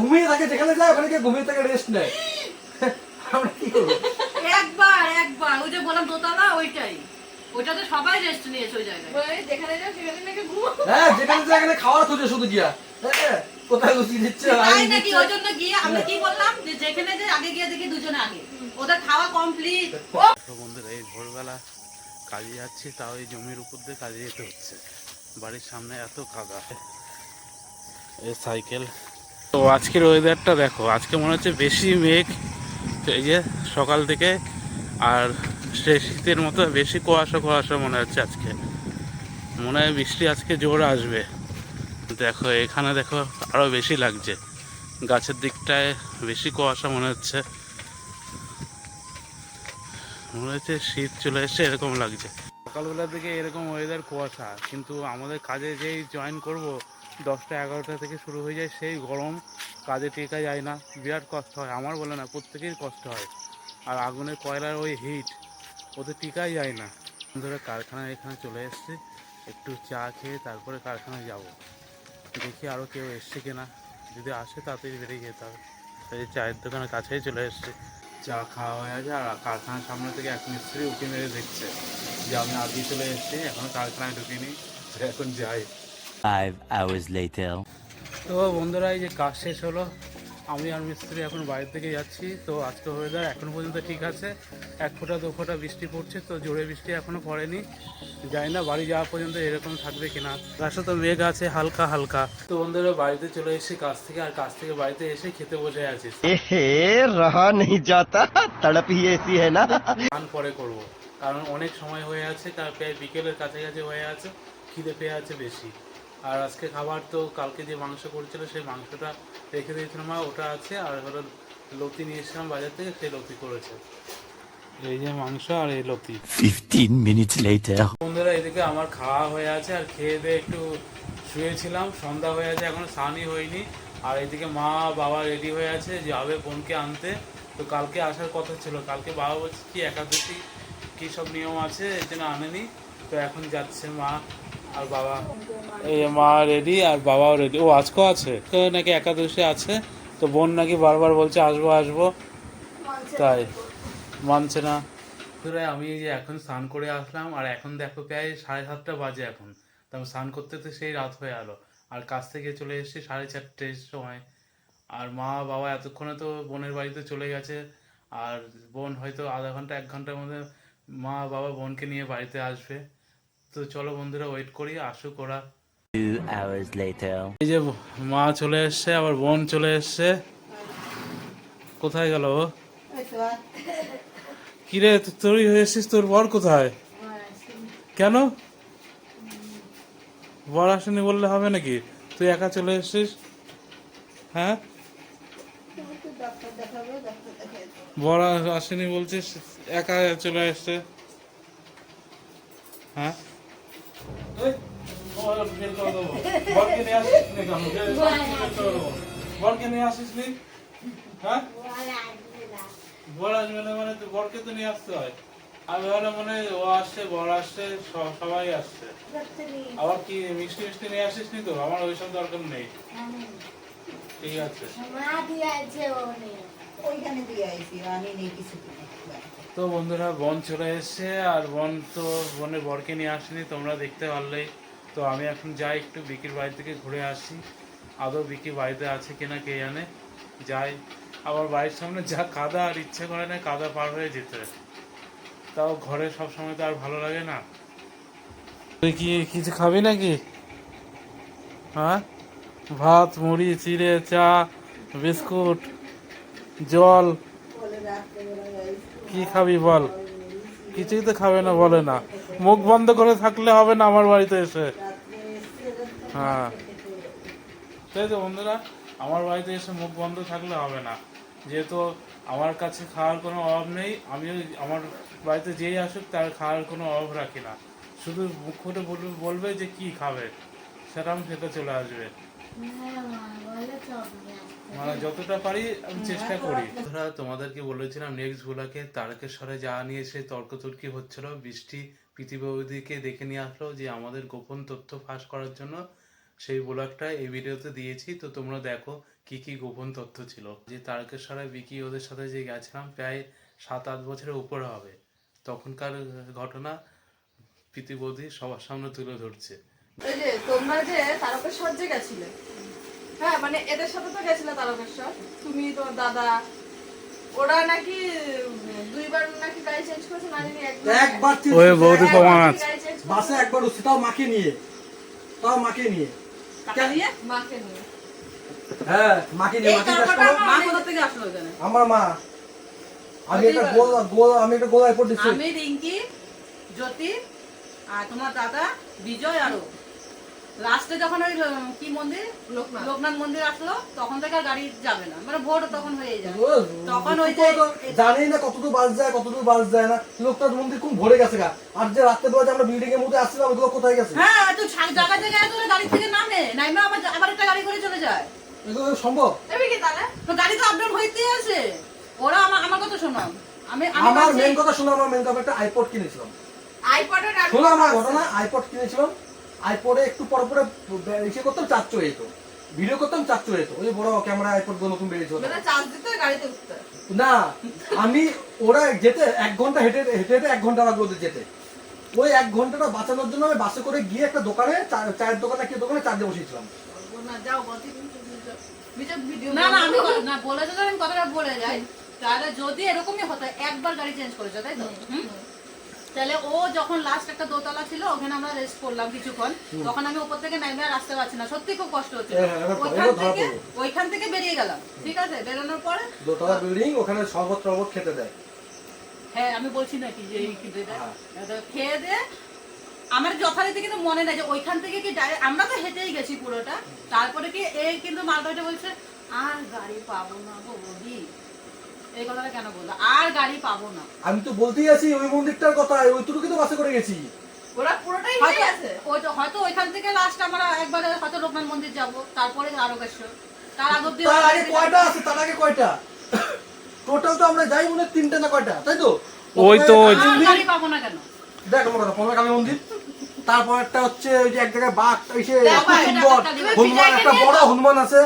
ঘুমিয়ে থাকে যেখানে যায় ওখানে গিয়ে ঘুমিয়ে থাকে রেস্ট নেয়। আমরা কি করব? একবার একবার। ওই যে বললাম দোতলা ওইটাই। ওইটাতে সবাই রেস্ট নিয়েছে ওই জায়গায়। যেখানে যাও সেখানে নাকি ঘুমো। হ্যাঁ যেখানে যায় এখানে খাওয়ার খুঁজে শুধু গিয়া। হ্যাঁ কোথায় লুচি দিচ্ছে তাই নাকি? ওই জন্য গিয়ে আমরা কি বললাম যে যেখানে যে আগে গিয়ে দেখি দুজনে আগে। ওদের খাওয়া কমপ্লিট তো বন্ধুরা এই ভোরবেলা কাজে যাচ্ছি তাও এই জমির উপর দিয়ে কাজে যেতে হচ্ছে। বাড়ির সামনে এত কাদা। এই সাইকেল তো আজকের ওয়েদারটা দেখো, আজকে মনে হচ্ছে বেশি মেঘ এই যে সকাল থেকে আর সে শীতের মতো বেশি কুয়াশা কুয়াশা মনে হচ্ছে আজকে। মনে হয় বৃষ্টি আজকে জোর আসবে। দেখো, এখানে দেখো আরও বেশি লাগছে। গাছের দিকটায় বেশি কুয়াশা মনে হচ্ছে। মনে হচ্ছে শীত চলে এসছে, এরকম লাগছে। সকালবেলার দিকে এরকম ওয়েদার কুয়াশা, কিন্তু আমাদের কাজে যেই জয়েন করব দশটা এগারোটা থেকে শুরু হয়ে যায়, সেই গরম, কাজে টেকা যায় না, বিরাট কষ্ট হয়। আমার বলে না, প্রত্যেকেরই কষ্ট হয়। আর আগুনের কয়লার ওই হিট ওতে টিকাই যায় না। ধরে কারখানায় এখানে চলে এসেছি, একটু চা খেয়ে তারপরে কারখানায় যাব। দেখি আরও কেউ এসছে কিনা। যদি আসে তাড়াতাড়ি বেরিয়ে যেতে হবে এই চায়ের দোকানের কাছেই চলে এসেছি। চা খাওয়া হয়ে গেছে, আর কারখানার সামনে থেকে এক মিস্ত্রি উঁকি মেরে দেখছে যে আমি আগে চলে এসেছি, এখন কারখানায় ঢুকিনি, এখন যাই। 5 hours later. তো বন্ধুরা এই যে কাজ শেষ হলো। আমি আর মিস্ত্রি এখন বাইরে থেকে যাচ্ছি। তো আজকে ওয়েদার এখনও পর্যন্ত ঠিক আছে। এক ফোঁটা দু ফোঁটা বৃষ্টি পড়ছে তো জোরে বৃষ্টি এখনও পড়েনি। যাই না বাড়ি যাওয়া পর্যন্ত এরকম থাকবে কিনা। রাস্তা তো মেঘ আছে হালকা হালকা। তো বন্ধুরা বাড়িতে চলে এসেছি কাজ থেকে আর কাজ থেকে বাড়িতে এসে খেতে বসে আছি। রাহা নেই যাতা তড়পি এসি হ্যাঁ না। গান পরে করব কারণ অনেক সময় হয়ে আছে তার প্রায় বিকেলের কাছাকাছি হয়ে আছে খিদে পেয়ে আছে বেশি। আর আজকে খাবার তো কালকে যে মাংস করেছিল সেই মাংসটা রেখে দিয়েছিলাম মা ওটা আছে আর হলো লতি নিয়ে এসেছিলাম বাজার থেকে সেই লতি করেছে। এই যে মাংস আর এই লতি। Fifteen minutes later. বন্ধুরা এদিকে আমার খাওয়া হয়ে আছে আর খেয়ে দিয়ে একটু শুয়েছিলাম সন্ধ্যা হয়ে আছে এখনও স্নানই হয়নি। আর এদিকে মা বাবা রেডি হয়ে আছে যাবে বোনকে আনতে। তো কালকে আসার কথা ছিল কালকে বাবা বলছে কি একাদশী কী সব নিয়ম আছে এর জন্য আনেনি। তো এখন যাচ্ছে মা। আর বাবা মা রেডি আর বাবাও রেডি ও আজকেও আছে তো নাকি একাদশী আছে তো বোন নাকি বারবার বলছে আসব আসব। তাই মানছে না। বন্ধুরা, আমি যে এখন স্নান করে আসলাম আর এখন দেখো প্রায় সাড়ে সাতটা বাজে এখন। তো আমি স্নান করতে তো সেই রাত হয়ে গেলো আর কাছ থেকে চলে এসেছি সাড়ে চারটের সময়। আর মা বাবা এতক্ষণে তো বোনের বাড়িতে চলে গেছে আর বোন হয়তো আধা ঘণ্টা এক ঘণ্টার মধ্যে মা বাবা বোনকে নিয়ে বাড়িতে আসবে। তো চলো বন্ধুরা ওয়েট করি আসুক ওরা. এই যে মা চলে এসছে আবার বোন চলে এসছে। কোথায় গেল কিরে তুই হয়ে এসছিস তোর বর কোথায়? কেন? বর আসেনি বললে হবে নাকি? তুই একা চলে এসছিস? হ্যাঁ? বর আসেনি বলছিস একা চলে এসছে। হ্যাঁ এই, বর বের করে দেবো। বরকে নিয়ে আসিস নি কেন? বের করে দেবো। বরকে নিয়ে আসিস নি হ্যাঁ বর আসবে না মানে বরকে তো নিয়ে আসতে হয় আমি ভাবলাম মানে ও আসছে বর আসছে সবাই আসছে আবার কি মিষ্টি মিষ্টি নিয়ে আসিস নি তো আমার ওইসব দরকার নেই ঠিক আছে ওইখানে দিয়ে আইসি আমি নেই কিছু তো বন্ধুরা, বন চলে এসেছে আর বন তো বোনের বরকে নিয়ে আসেনি, তোমরা দেখতে পারলেই তো আমি এখন যাই একটু বিকির বাড়ি থেকে ঘুরে আসি। আদৌ বিকি বাড়িতে আছে কিনা কে জানে? যাই। আবার বাড়ির সামনে যা কাদা আর ইচ্ছে করে না কাদা পার হয়ে যেতে। তাও ঘরে সব সময় তো আর ভালো লাগে না। তুই কি কিছু খাবি নাকি? হ্যাঁ? ভাত, মুড়ি, চিড়ে, চা, বিস্কুট, জল কি খাবি বল? কিছুই তো খাবে না, বলে না। মুখ বন্ধ করে থাকলে হবে না আমার বাড়িতে এসে। হ্যাঁ। তাই তো বন্ধুরা, আমার বাড়িতে এসে মুখ বন্ধ থাকলে হবে না। যেহেতু আমার কাছে খাওয়ার কোনো অভাব নেই, আমিও আমার বাড়িতে যেই আসুক তার খাওয়ার কোনো অভাব রাখি না। শুধু মুখ ফুটে বলবে যে কি খাবে, সেটা আমি খেতে চলে আসবে। মানে যতটা পারি আমি চেষ্টা করি। বন্ধুরা তোমাদেরকে বলেছিলাম নেক্সট ভোলাকে তারকেশ্বরে যাওয়া নিয়ে সে তর্কতর্কি হচ্ছিল, বৃষ্টি পৃথিবীকে দেখে নিয়ে আসলো যে আমাদের গোপন তথ্য ফাঁস করার জন্য সেই ব্লগটা এই ভিডিওতে দিয়েছি। তো তোমরা দেখো কি কি গোপন তথ্য ছিল। যে তারকেশ্বরে বিকি ওদের সাথে যে গেছিলাম প্রায় সাত আট বছরের উপরে হবে। তখনকার ঘটনা প্রীতিবধি সবার সামনে তুলে ধরছে। তোমরা যে তারকেশ্বর যে গেছিলে হ্যাঁ মানে এদের সাথে তো গেছিলে তারকেশ্বর তুমি তোমার দাদা। ওরা নাকি দুইবার নাকি গাড়ি চেঞ্জ করেছে না জানি একবার। একবার ওই বৌদি প্রমাণ আছে। বাসে একবার উঠছি তাও মাকে নিয়ে। তাও মাকে নিয়ে। টাকা মাকে নিয়ে। হ্যাঁ মাকে নিয়ে মাকে তর্কটা কাজ করো। মা কোথা থেকে আসলো আমার মা। আমি একটা গোল গোল আমি একটা গোল আমি রিঙ্কি জ্যোতি আর তোমার দাদা বিজয় আরও। লাস্টে যখন ওই কি মন্দির? লোকনাথ। লোকনাথ মন্দির আসলো তখন থেকে আর গাড়ি যাবে না। মানে ভোর তখন হয়ে যায়। তখন ওই যে তো জানি না কতদূর বাস যায় কতদূর বাস যায় না। লোকটার মন্দির খুব ভরে গেছে গা। আর যে রাত্রে বেলা আমরা বিল্ডিং এর মধ্যে আসছিলাম ওগুলো কোথায় গেছে? হ্যাঁ তো ছাগ- জায়গা জায়গায় তো গাড়ি থেকে নামে। নামে আবার আবার একটা গাড়ি করে চলে যায়। এগুলো সম্ভব। এবার কি তাহলে? তো গাড়ি তো আপডাউন হইতেই আছে। ওরা আমার আমার কথা শোনো। আমি আমি আমার মেন কথা শোনো আমার মেন কথা একটা আইপড কিনেছিলাম। আইপডের শোনো আমার ঘটনা আইপড কিনেছিলাম। আইপডে একটু পরে পরে ইসে করতাম চাচ্চ যেত। ভিডিও করতাম চাচ্চ যেত। ওই যে বড় ক্যামেরা আইপডগুলো নতুন বেরিয়েছিল মানে চার্জ দিতে গাড়িতে উঠতে না আমি ওরা যেতে এক ঘণ্টা হেঁটে হেঁটে হেঁটে এক ঘণ্টা লাগল ওদের যেতে। ওই এক ঘন্টাটা বাঁচানোর জন্য আমি বাসে করে গিয়ে একটা দোকানে চায়ের দোকানে কি দোকানে চার্জে বসিয়েছিলাম। না যাও ভিডিও না না আমি না বলেছে তো আমি কথাটা বলে যাই। তাহলে যদি এরকমই হতো একবার গাড়ি চেঞ্জ করেছে তাই তো? হুম? তাহলে ও যখন লাস্ট একটা দোতলা ছিল ওখানে আমরা রেস্ট করলাম কিছুক্ষণ। তখন আমি উপর থেকে নামে আর আসতে পারছি না। সত্যি খুব কষ্ট হচ্ছে হ্যাঁ, হ্যাঁ, ওইখান থেকে ওইখান থেকে বেরিয়ে গেলাম। ঠিক আছে? বেরোনোর পরে দোতলা বিল্ডিং ওখানে শরবত টরবত খেতে দেয়। হ্যাঁ আমি বলছি নাকি যে এই কিন্তু এটা হ্যাঁ। খেয়ে দে আমার যথারীতি কিন্তু মনে নাই যে ওইখান থেকে কি আমরা তো হেঁটেই গেছি পুরোটা। তারপরে কি এই কিন্তু মালটা বলছে আর গাড়ি পাবো না গো বৌদি। এই কথাটা কেন বলল? আর গাড়ি পাবো না। আমি তো বলতেই আছি ওই মন্দিরটার কথা ওইটুকু তো বাসে করে গেছি। ওরা পুরোটাই হেঁটে হয়তো- হয়তো ওইখান থেকে লাস্ট আমরা একবারে হয়তো লোকনাথ মন্দির যাব তারপরে আরোগেশ্বর। তার আগে অব্দি তার আগে কয়টা আছে? তার আগে কয়টা? টোটাল তো আমরা যাই মনে হয় তিনটে না কয়টা তাই তো? ওই তো গাড়ি পাবো না কেন? দেখ আমার কথা পনেরো মন্দির। তারপর একটা হচ্ছে ওই যে এক জায়গায় বাঘ এসে সুন্দর হনুমান একটা বড় হনুমান আছে।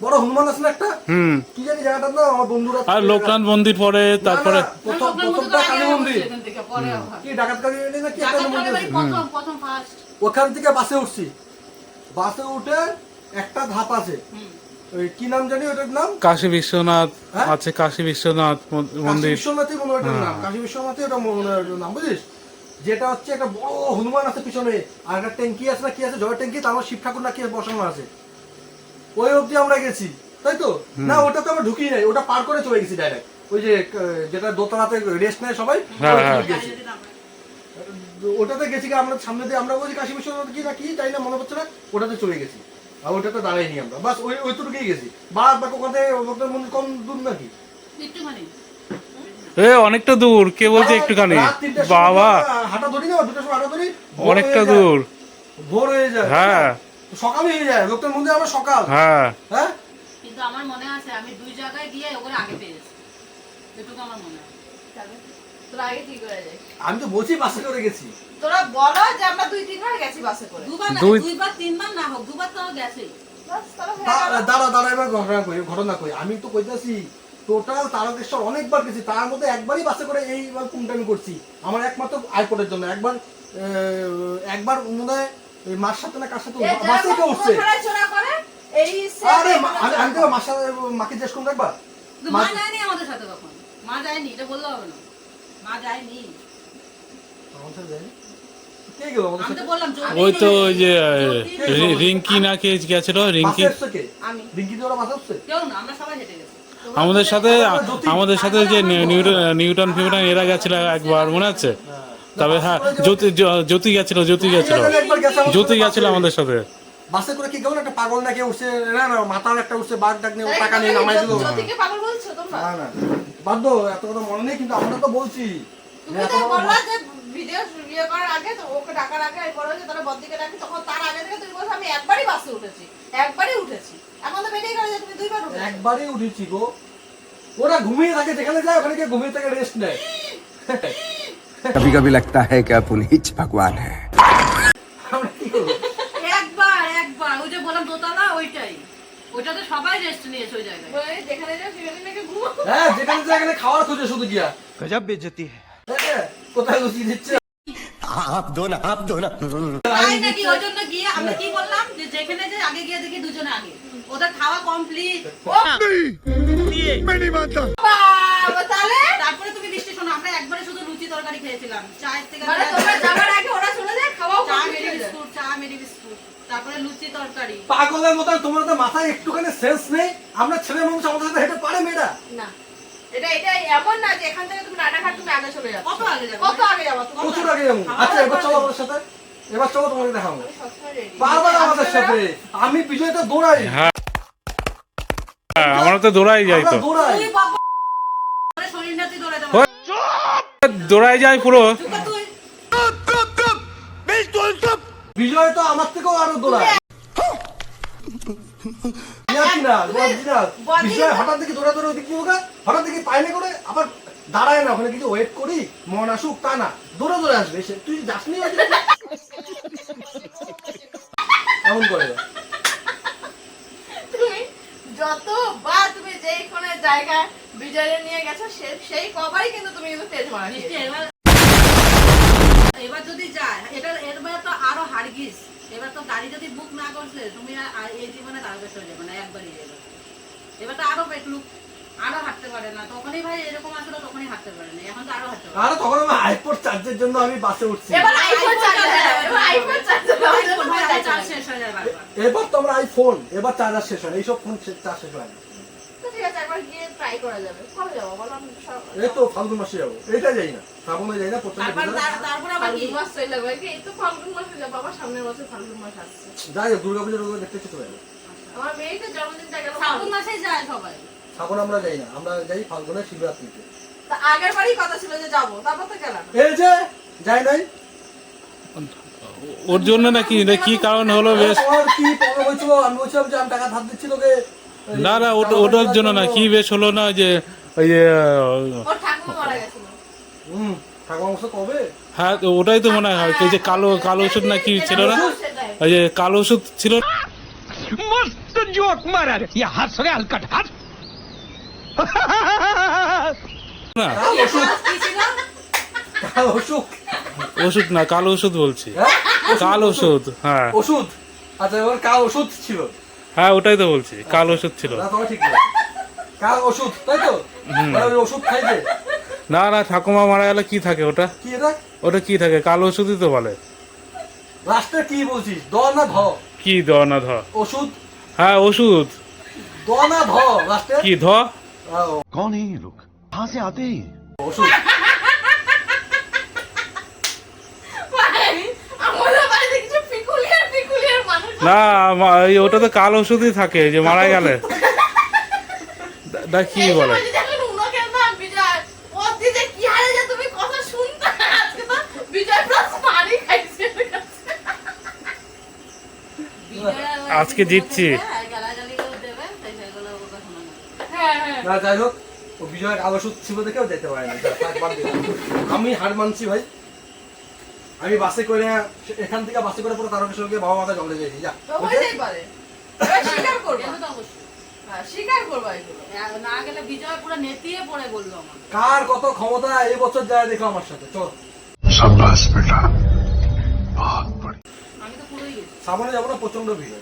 বড় হনুমান আছে না একটা? হুম। কি জানি নাম আমার বন্ধুরা আর লোকনাথ মন্দির পরে না, না, তারপরে প্রথম লোকনাথ মন্দির তো প্রথমটা কালী মন্দির। এখান থেকে, পরে আবার। কি ডাকাত কালী মন্দির না কি একটা মন্দির প্রথম প্রথম ফার্স্ট ওখান থেকে বাসে উঠছি। বাসে উঠে একটা ধাপ আছে। ওই কি নাম জানি ওটার নাম? কাশী বিশ্বনাথ হ্যাঁ? আছে কাশী বিশ্বনাথ মন্দির। বিশ্বনাথই মনে হয় নাম। কাশী বিশ্বনাথই ওটা মনে হয় নাম বুঝিস? যেটা হচ্ছে একটা বড় হনুমান আছে পিছনে আর একটা ট্যাঙ্কি আছে না কি আছে? জলের ট্যাঙ্কি তারপর শিব ঠাকুর না কি বসানো আছে? ওই অবধি আমরা গেছি তাই তো? না ওটা তো আমরা ঢুকি নাই ওটা পার করে চলে গেছি ডাইরেক্ট ওই যে যেটা দোতলাতে রেস্ট নেয় সবাই হ্যাঁ, হ্যাঁ। গেছি। ওটাতে গেছি কি আমরা সামনে দিয়ে আমরা বলছি কাশী বিশ্বনাথ কি না কি তাই না মনে পড়ছে না ওটাতে চলে গেছি। আর ওটাতে দাঁড়াইনি আমরা। বাস ওই ওইটুকুই গেছি। বাদ বাকি ওখান থেকে ভক্তের মন্দির কম দূর নাকি? একটুখানি। এ অনেকটা দূর কে বলছে একটুখানি? বাবা। হাঁটা ধরি না দুটো সময় হাঁটা ধরি অনেকটা দূর। ভোর হয়ে যায়। হ্যাঁ। সকাল হয়ে যায় লোকটার মধ্যে আমরা সকাল। হ্যাঁ। হ্যাঁ? কিন্তু আমার মনে আছে আমি দুই জায়গায় গিয়ে ওগুলো আগে পেয়েছি এটুকু আমার মনে আছে। আমি তো বলছি বাসে করে গেছি। তোরা বলো যে আমরা দুই তিনবার গেছি বাসে করে। দুবার না দুইবার তিনবার না হোক দুবার তো গেল। দাঁড়া দাঁড়া এবার ঘটনা কই ঘটনা কই। আমি তো কইতাছি টোটাল তারকেশ্বর অনেকবার গেছি তার মধ্যে একবারই বাসে করে এইবার কোনটা আমি করছি। আমার একমাত্র আইপডের জন্য। একবার আহ, একবার মনে ওই মার সাথে না কার সাথে বাসে কে উঠছে এই আরে আমি আমি তো মার সাথে মাকে জিজ্ঞেস করুন একবার। মা মা- যায়নি আমাদের সাথে কখন মা যায়নি এটা বললে হবে না। মা যায়নি। ওই তো ওই যে রিঙ্কি না কে গেছিল? রিঙ্কি আমাদের সাথে আমাদের সাথে যে নিউটন নিউটন ফিউটন এরা গেছিল একবার মনে আছে? তবে হ্যাঁ জ্যোতি জ্যোতি- গেছিল জ্যোতি গেছিল। জ্যোতি গেছিল আমাদের সাথে। বাসে করে কি কেমন একটা পাগল না কে উঠছে না না মাথার একটা উঠছে বাঘ ডাক নিয়ে টাকা নিয়ে নামাই দিল। জ্যোতিকে পাগল বলছো তোমরা? না না বাধ্য এত কথা মনে নেই কিন্তু আমরা তো বলছি। তুমি তো বললা যে ভিডিও ইয়ে করার আগে তো ওকে ডাকার আগে যে তারা বদ্দিকে ডাকি তখন তার আগে থেকে তুমি বলছো আমি একবারই বাসে উঠেছি একবারই উঠেছি। এখন তো বেরিয়ে গেলে যে তুমি দুইবার উঠেছো। একবারই উঠেছি গো। ওরা ঘুমিয়ে থাকে যেখানে যায় ওখানে গিয়ে ঘুমিয়ে থাকে রেস্ট নেয়। कभी कभी लगता है कि अपुन ही भगवान है আমরা কি করবো একবার একবার ওই যে বললাম দোতলা ওইটাই ওইটাতে সবাই রেস্ট নিয়েছে ওই জায়গায় বলে, যেখানে যাও সেখানে নাকি ঘুমো হ্যাঁ যেখানে যেখানে খাওয়ার খুঁজে শুধু গিয়া गजब बेइज्जती है হ্যাঁ, কোথায় লুচিয়ে দিচ্ছে आप दो ना आप दो ना তাই নাকি ওই জন্য গিয়ে আমরা কি বললাম যে যেখানে যে আগে গিয়ে দেখি দুজনে আগে ওদের খাওয়া কমপ্লিট বাবা, তাহলে তারপরে তুমি তরকারি খেয়েছিলাম। চায়ের থেকে মানে তোমরা যাবার আগে ওরা চলে যায় খাওয়াও চা মেরি বিস্কুট চা মেরি বিস্কুট তারপরে লুচি তরকারি। পাগলের মতো তোমার তো মাথায় একটুখানি সেন্স নেই। আমরা ছেলে মানুষ আমাদের সাথে হেঁটে পারে মেয়েরা। না। এটা এটা এমন না যে এখান থেকে তুমি রানাঘাট তুমি আগে চলে যাচ্ছ। কত আগে যাবে? কত আগে যাব? প্রচুর আগে যাব। আচ্ছা এবার চলো আমাদের সাথে। এবার চলো তোমাকে দেখাবো। আমি সবসময় ready। বারবার আমাদের সাথে। আমি বিজয়টা দৌড়াই। হ্যাঁ। হ্যাঁ, আমরা তো দৌড়াই যাই তো। দৌড়াই তুই বাবা তোর শরীর নাতি দৌড়ে দেবো ওই- দৌড়াই যাই পুরো। বিজয় তো আমার থেকেও আরও দৌড়ায়। না। বিজয় হঠাৎ দেখি দৌড়া দৌড়ে ওদিকে ওগা হঠাৎ দেখি পাইনে করে আবার দাঁড়ায় না ওখানে কিছু ওয়েট করি মন আসুক তা না। দৌড়ে দৌড়ে আসবে সে। তুই যাসনি এমন করে? তুমি যতবার তুমি যেই কোনো জায়গায় বিজয় নিয়ে গেছো সেই কবারই কিন্তু তুমি কিন্তু তেজ মারা এবার এবার যদি যায় এটা এবার তো আরও হারগিস। এবার তো গাড়ি যদি বুক না করছে তুমি আর- এই জীবনে যাবে না একবারই যাবে। এবার তো আরও পেটলুক আরও হাঁটতে পারে না। তখনই ভাই এরকম আসলে তখনই হাঁটতে পারে না। এখন তো আরও হাঁটতে পারে। আর তখন আমি আইপোর্ট চার্জের জন্য আমি বাসে উঠছি। এবার আইফোন চার্জার এবার আইফোন চার্জার হয়ে এবার তো আমরা আইফোন এবার চার্জার শেষ হয় এইসব ফোন চার্জ শেষ হয় না তো ঠিক আছে একবার গিয়ে ট্রাই করা যাবে। কবে যাব বলো? আমি এই তো ফাল্গুন মাসে যাব। এটা যাই না। শ্রাবণে যাই না তারপর আবার কি? মাস চলে এই তো ফাল্গুন মাসে যাব আবার সামনের বছর ফাল্গুন মাস আসছে। যাই হোক দুর্গা ওগুলো দেখতে আমার মেয়েকে জন্মদিনটা গেল। শ্রাবণ মাসেই যায় সবাই। শ্রাবণ আমরা যাই না। আমরা যাই ফাল্গুনের শিবরাত্রিতে। তা আগের বারই কথা ছিল যে যাব তারপর তো গেলাম। এই যে যাই নাই। ওর জন্য নাকি কি কারণ হলো বেশ? কি আমি বলছিলাম যে আমি টাকা ধার দিচ্ছি তোকে না না ওটা ওটার জন্য না কি বেশ হলো না যে ইয়ে, ওই হ্যাঁ ওটাই তো মনে হয় যে কালো কালো ওষুধ না কি ছিল না? ওই যে কালো ওষুধ ছিল না? ওষুধ। না কালো ওষুধ বলছি। হ্যাঁ? কালো ওষুধ হ্যাঁ। ওষুধ? আচ্ছা ওর কাল ওষুধ ছিল। হ্যাঁ ওটাই তো বলছি কাল ওষুধ ছিল না তোমার ঠিক নেই কাল ওষুধ তাই তো মানে ওই ওষুধ খাইছে না না ঠাকুমা মারা গেলে কি থাকে ওটা কি এটা ওটা কি থাকে কালো ওষুধই তো বলে লাস্টে কি বলছিস দ না ধ কি দ না ধ ওষুধ হ্যাঁ ওষুধ দ না ধ লাস্টে কি ধ আহ, कौन है ये लोग कहाँ से आते हैं না ওটা তো কাল ওষুধই থাকে যে মারা গেলে দা- কি বলে আজকে জিতছি। শোনা না। হ্যাঁ, হ্যাঁ। না যাই হোক ও বিজয় কাল ছিল দেখেও যেতে পারে না। আমি হার মানছি ভাই আমি বাসে করে এখান থেকে বাসে করে পুরো তারকেশ্বরকে বাবা মাথা জলে যাই যা না গেলে বিজয় নেতিয়ে বলল আমার কার কত ক্ষমতা এবছর যায় দেখো আমার সাথে চল। সাবাস বেটা। আমি তো পুরোই সামনে যাব না প্রচণ্ড ভিড়।